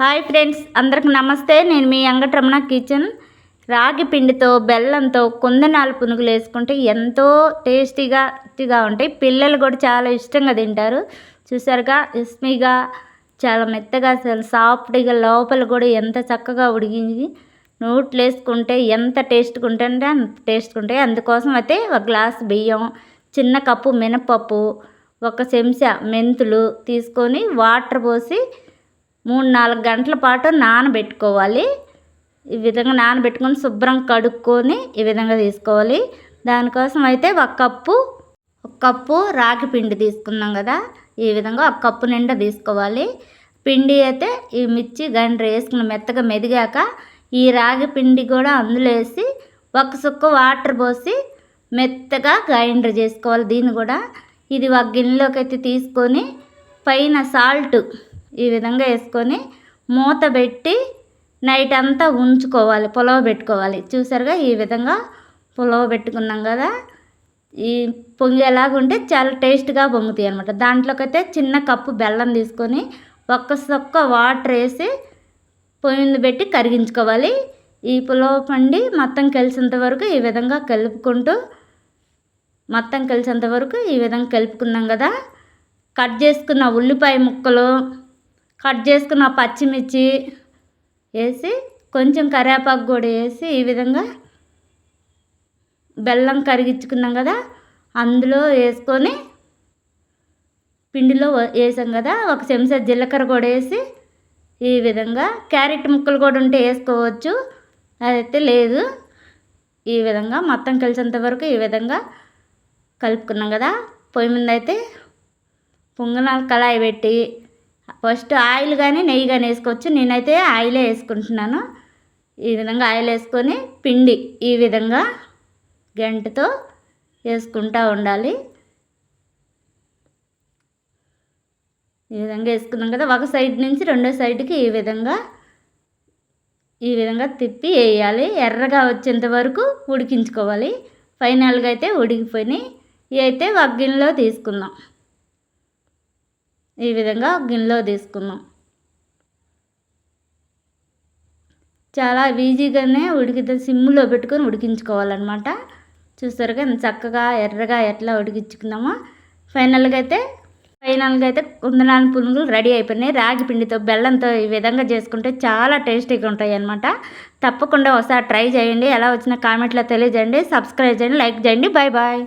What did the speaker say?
Hi friends అందరికి నమస్తే. నేను మీ అంగటరమణ కిచెన్. రాగి పిండితో బెల్లంతో కుందనాలు పునుగులు వేసుకుంటే ఎంతో టేస్టీగా ఉంటాయి. పిల్లలు కూడా చాలా ఇష్టంగా తింటారు. చూసారుగా ఇస్మీగా చాలా మెత్తగా సాఫ్ట్గా లోపల కూడా ఎంత చక్కగా ఉడిగింది నోట్లు వేసుకుంటే ఎంత టేస్ట్గా ఉంటుంటే అంత టేస్ట్గా ఉంటాయి. అందుకోసం అయితే ఒక గ్లాస్ బియ్యం చిన్న కప్పు మినపప్పు ఒక చెంచా మెంతులు తీసుకొని వాటర్ పోసి మూడు నాలుగు గంటల పాటు నానబెట్టుకోవాలి. ఈ విధంగా నానబెట్టుకొని శుభ్రం కడుక్కొని ఈ విధంగా తీసుకోవాలి. దానికోసం అయితే ఒక కప్పు ఒక కప్పు రాగి పిండి తీసుకున్నాం కదా ఈ విధంగా ఒక కప్పు నిండా తీసుకోవాలి. పిండి అయితే ఈ మిర్చి గండ్ర వేసుకుని మెత్తగా మెదిగాక ఈ రాగి పిండి కూడా అందులో వేసి ఒక సుక్క వాటర్ పోసి మెత్తగా గ్రైండర్ చేసుకోవాలి దీన్ని కూడా. ఇది ఒక గిన్నెలోకి అయితే తీసుకొని పైన సాల్ట్ ఈ విధంగా వేసుకొని మూత పెట్టి నైట్ అంతా ఉంచుకోవాలి పులవ పెట్టుకోవాలి. చూసారుగా ఈ విధంగా పులవ పెట్టుకున్నాం కదా? ఈ పొంగేలాగా ఉంటే చాలా టేస్ట్గా పొంగుతాయి అనమాట దాంట్లోకైతే చిన్న కప్పు బెల్లం తీసుకొని ఒక్క సొక్క వాటర్ వేసి పొయ్యి పెట్టి కరిగించుకోవాలి. ఈ పులవ పండి మొత్తం కలిసేంత వరకు ఈ విధంగా కలుపుకుంటూ మొత్తం కలిసేంత వరకు ఈ విధంగా కలుపుకున్నాం కదా? కట్ చేసుకున్న ఉల్లిపాయ ముక్కలు కట్ చేసుకున్న పచ్చిమిర్చి వేసి కొంచెం కరివేపాకు కూడా వేసి ఈ విధంగా బెల్లం కరిగించుకున్నాం కదా అందులో వేసుకొని పిండిలో వేసాం కదా ఒక చెంచా జీలకర్ర కూడా వేసి ఈ విధంగా క్యారెట్ ముక్కలు కూడా ఉంటే వేసుకోవచ్చు. అదైతే లేదు. ఈ విధంగా మొత్తం కలిసేంత వరకు ఈ విధంగా కలుపుకున్నాం కదా పొయ్యి మీద అయితే పొంగనాలు కళాయి పెట్టి ఫస్ట్ ఆయిల్ కానీ నెయ్యి కానీ వేసుకోవచ్చు. నేనైతే ఆయిలే వేసుకుంటున్నాను. ఈ విధంగా ఆయిల్ వేసుకొని పిండి ఈ విధంగా గంటతో వేసుకుంటూ ఉండాలి. ఈ విధంగా వేసుకున్నాం కదా ఒక సైడ్ నుంచి రెండో సైడ్కి ఈ విధంగా ఈ విధంగా తిప్పి వేయాలి. ఎర్రగా వచ్చేంత వరకు ఉడికించుకోవాలి. ఫైనల్గా అయితే ఉడికిపోయినాయి. ఇవి అయితే ఒక గిన్నెలో తీసుకుందాం. ఈ విధంగా గిన్నెలో తీసుకుందాం. చాలా ఈజీగానే ఉడికితే సిమ్లో పెట్టుకొని ఉడికించుకోవాలన్నమాట. చూసారుగా చక్కగా ఎర్రగా ఎట్లా ఉడికించుకున్నామో. ఫైనల్గా అయితే ఫైనల్గా అయితే కుందనాన్ని పునుగులు రెడీ అయిపోయినాయి. రాగి పిండితో బెల్లంతో ఈ విధంగా చేసుకుంటే చాలా టేస్టీగా ఉంటాయి అనమాట తప్పకుండా ఒకసారి ట్రై చేయండి. ఎలా వచ్చిన కామెంట్లో తెలియజేయండి. సబ్స్క్రైబ్ చేయండి. లైక్ చేయండి. Bye bye